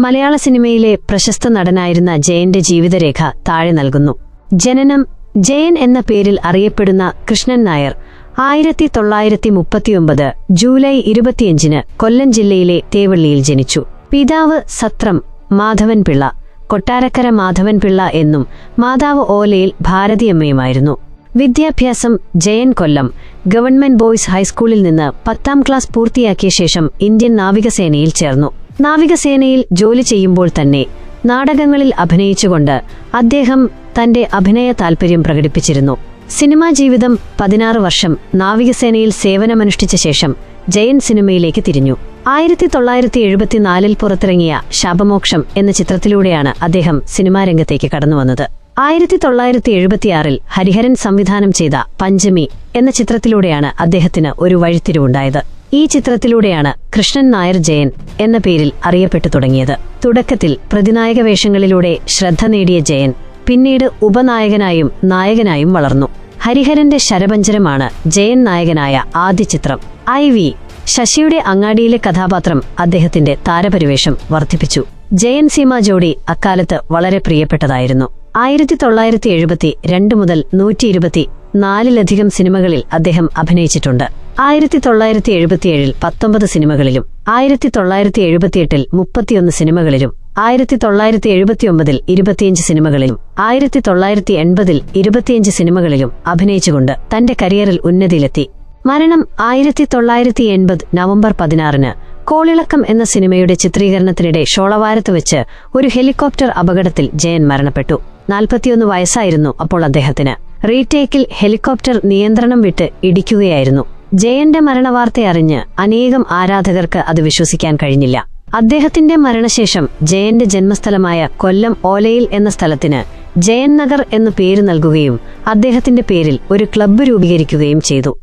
മലയാള സിനിമയിലെ പ്രശസ്ത നടനായിരുന്ന ജയന്റെ ജീവിതരേഖ താഴെ നൽകുന്നു. ജനനം ജയൻ എന്ന പേരിൽ അറിയപ്പെടുന്ന കൃഷ്ണൻ നായർ ആയിരത്തി തൊള്ളായിരത്തി മുപ്പത്തിയൊമ്പത് ജൂലൈ ഇരുപത്തിയഞ്ചിന് കൊല്ലം ജില്ലയിലെ തേവള്ളിയിൽ ജനിച്ചു. പിതാവ് സത്രം മാധവൻ പിള്ള കൊട്ടാരക്കര മാധവൻ പിള്ള എന്നും മാതാവ് ഓലയിൽ ഭാരതിയമ്മയുമായിരുന്നു. വിദ്യാഭ്യാസം ജയൻ കൊല്ലം ഗവൺമെന്റ് ബോയ്സ് ഹൈസ്കൂളിൽ നിന്ന് പത്താം ക്ലാസ് പൂർത്തിയാക്കിയ ശേഷം ഇന്ത്യൻ നാവികസേനയിൽ ചേർന്നു. നാവികസേനയിൽ ജോലി ചെയ്യുമ്പോൾ തന്നെ നാടകങ്ങളിൽ അഭിനയിച്ചുകൊണ്ട് അദ്ദേഹം തന്റെ അഭിനയ താൽപര്യം പ്രകടിപ്പിച്ചിരുന്നു. സിനിമാ ജീവിതം പതിനാറ് വർഷം നാവികസേനയിൽ സേവനമനുഷ്ഠിച്ച ശേഷം ജയൻ സിനിമയിലേക്ക് തിരിഞ്ഞു. ആയിരത്തി തൊള്ളായിരത്തി എഴുപത്തിനാലിൽ പുറത്തിറങ്ങിയ ശാപമോക്ഷം എന്ന ചിത്രത്തിലൂടെയാണ് അദ്ദേഹം സിനിമാരംഗത്തേക്ക് കടന്നുവന്നത് ആയിരത്തി തൊള്ളായിരത്തി എഴുപത്തിയാറിൽ ഹരിഹരൻ സംവിധാനം ചെയ്ത പഞ്ചമി എന്ന ചിത്രത്തിലൂടെയാണ് അദ്ദേഹത്തിന് ഒരു വഴിത്തിരിവുണ്ടായത്. ഈ ചിത്രത്തിലൂടെയാണ് കൃഷ്ണൻ നായർ ജയൻ എന്ന പേരിൽ അറിയപ്പെട്ടു തുടങ്ങിയത്. തുടക്കത്തിൽ പ്രതിനായക വേഷങ്ങളിലൂടെ ശ്രദ്ധ നേടിയ ജയൻ പിന്നീട് ഉപനായകനായും നായകനായും വളർന്നു. ഹരിഹരന്റെ ശരപഞ്ചരമാണ് ജയൻ നായകനായ ആദ്യ ചിത്രം. ഐ വി ശശിയുടെ അങ്ങാടിയിലെ കഥാപാത്രം അദ്ദേഹത്തിന്റെ താരപരിവേഷം വർദ്ധിപ്പിച്ചു. ജയൻ സീമ ജോഡി അക്കാലത്ത് വളരെ പ്രിയപ്പെട്ടതായിരുന്നു. ആയിരത്തി തൊള്ളായിരത്തി എഴുപത്തി രണ്ട് മുതൽ നൂറ്റി ഇരുപത്തി നാലിലധികം സിനിമകളിൽ അദ്ദേഹം അഭിനയിച്ചിട്ടുണ്ട്. ആയിരത്തി തൊള്ളായിരത്തി എഴുപത്തിയേഴിൽ പത്തൊമ്പത് സിനിമകളിലും ആയിരത്തി തൊള്ളായിരത്തി എഴുപത്തിയെട്ടിൽ മുപ്പത്തിയൊന്ന് സിനിമകളിലും ആയിരത്തി തൊള്ളായിരത്തി എഴുപത്തിയൊമ്പതിൽ ഇരുപത്തിയഞ്ച് സിനിമകളിലും ആയിരത്തി തൊള്ളായിരത്തി എൺപതിൽ ഇരുപത്തിയഞ്ച് സിനിമകളിലും അഭിനയിച്ചുകൊണ്ട് തന്റെ കരിയറിൽ ഉന്നതിയിലെത്തി. മരണം ആയിരത്തി തൊള്ളായിരത്തി എൺപത് നവംബർ പതിനാറിന് കോളിളക്കം എന്ന സിനിമയുടെ ചിത്രീകരണത്തിനിടെ ഷോളവാരത്ത് വെച്ച് ഒരു ഹെലികോപ്റ്റർ അപകടത്തിൽ ജയൻ മരണപ്പെട്ടു. നാൽപ്പത്തിയൊന്ന് വയസ്സായിരുന്നു അപ്പോൾ അദ്ദേഹത്തിന്. റീടേക്കിൽ ഹെലികോപ്റ്റർ നിയന്ത്രണം വിട്ട് ഇടിക്കുകയായിരുന്നു. ജയന്റെ മരണവാർത്തയറിഞ്ഞ് അനേകം ആരാധകർക്ക് അത് വിശ്വസിക്കാൻ കഴിഞ്ഞില്ല. അദ്ദേഹത്തിന്റെ മരണശേഷം ജയന്റെ ജന്മസ്ഥലമായ കൊല്ലം ഓലയിൽ എന്ന സ്ഥലത്തിന് ജയൻ നഗർ എന്നു പേര് നൽകുകയും അദ്ദേഹത്തിന്റെ പേരിൽ ഒരു ക്ലബ്ബ് രൂപീകരിക്കുകയും ചെയ്തു.